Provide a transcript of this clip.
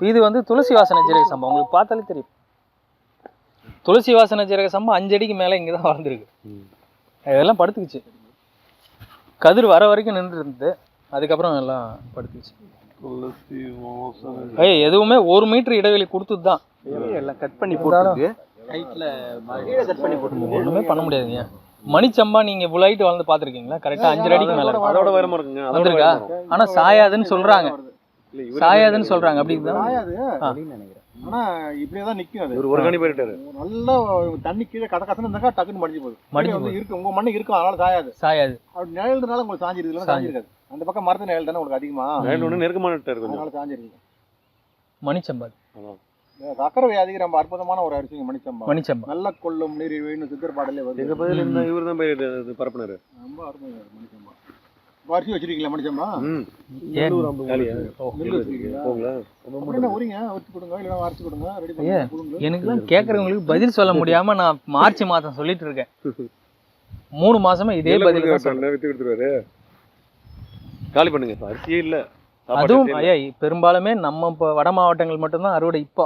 இது வந்து துளசி வாசனை ஜீரக சம்பா. உங்களுக்கு பார்த்தாலே தெரியும். துளசி வாசனை ஜீரக சம்பா அஞ்சு அடிக்கு மேலே இங்கே தான் வளர்ந்துருக்கு. இதெல்லாம் படுத்துக்குச்சு. கதிர் வர வரைக்கும் நின்று இருந்தது அதுக்கப்புறம் எல்லாம் படுத்துக்குச்சு. துளசி வாசனை ஏய் எதுவுமே ஒரு மீட்டர் இடைவெளி கொடுத்தது தான் எல்லாம் கட் பண்ணி இருந்தாலும் போட்டுருக்கு ஹைட்ல கீழே கட் பண்ணி போட்டுருக்கு. ஒன்றுமே பண்ண முடியாதுங்க மணிச்சம்பா நீங்க இவ்வளோ ஹைட் வளர்ந்து பார்த்துருக்கீங்களா? கரெக்டாக அஞ்சு அடிக்கு மேலே இருக்கும் அதோட உயரமா இருக்குங்க. வந்திருக்கா. ஆனால் சாயாதுன்னு சொல்றாங்க. சாயாதுன்னு சொல்றாங்க. அப்படி சாயாது ஆ. நினைக்கிறேன். ஆனா இப்படியே தான் நிக்கும் அது. ஒரு கணி போயிட்டாரு. நல்லா தண்ணி கீழே கட கசன்னு இருந்தாக்கா டக்குன்னு மடிஞ்சு போகுது. மடிஞ்சு வந்து இருக்கு. உங்க மண்ணு இருக்கும் அதனால சாயாது. சாயாது. அப்படி நிழல்னால உங்களுக்கு சாஞ்சிருக்கு சாஞ்சிருக்காது. அந்த பக்கம் மரத்து நிழல் தானே உங்களுக்கு அதிகமா? நைல் ஒண்ணு நெருக்கமான அதனால சாஞ்சிருக்கு மணிச்சம்பா அதான். இந்த சக்கரை வியாதிக்கு ரொம்ப அற்புதமான ஒரு அரிசிங்க மணிச்சம்பா மணிச்சம்பா நல்ல கொள்ளும் நீர் வேணும் சித்தர் பாடலே எங்க வருது பகுதியில இந்த இவரு தான் போய் இது பரப்புனாரு. ரொம்ப இருக்கு மணிச்சம்பா அரிசி வச்சிருக்கீங்களா மணிச்சம்பா ம். ஏன்? காலியா? ஓ. நெல் வச்சிருக்கீங்களா? போங்களா? அப்புறம் என்ன உரிங்க வச்சு கொடுங்க இல்லைன்னா அரைச்சு கொடுங்க ரெடி ஐயா, பண்ணி கொடுங்க. எனக்குலாம் கேட்குறவங்களுக்கு பதில் சொல்ல முடியாம நான் மார்ச் மாதம் சொல்லிட்டு இருக்கேன். மூணு மாசமா இதே பதில் காலி பண்ணுங்க அரிசியே இல்ல. அதுவும். ஐயா பெரும்பாலுமே நம்ம இப்போ வட மாவட்டங்கள் மட்டும்தான் அறுவடை. இப்போ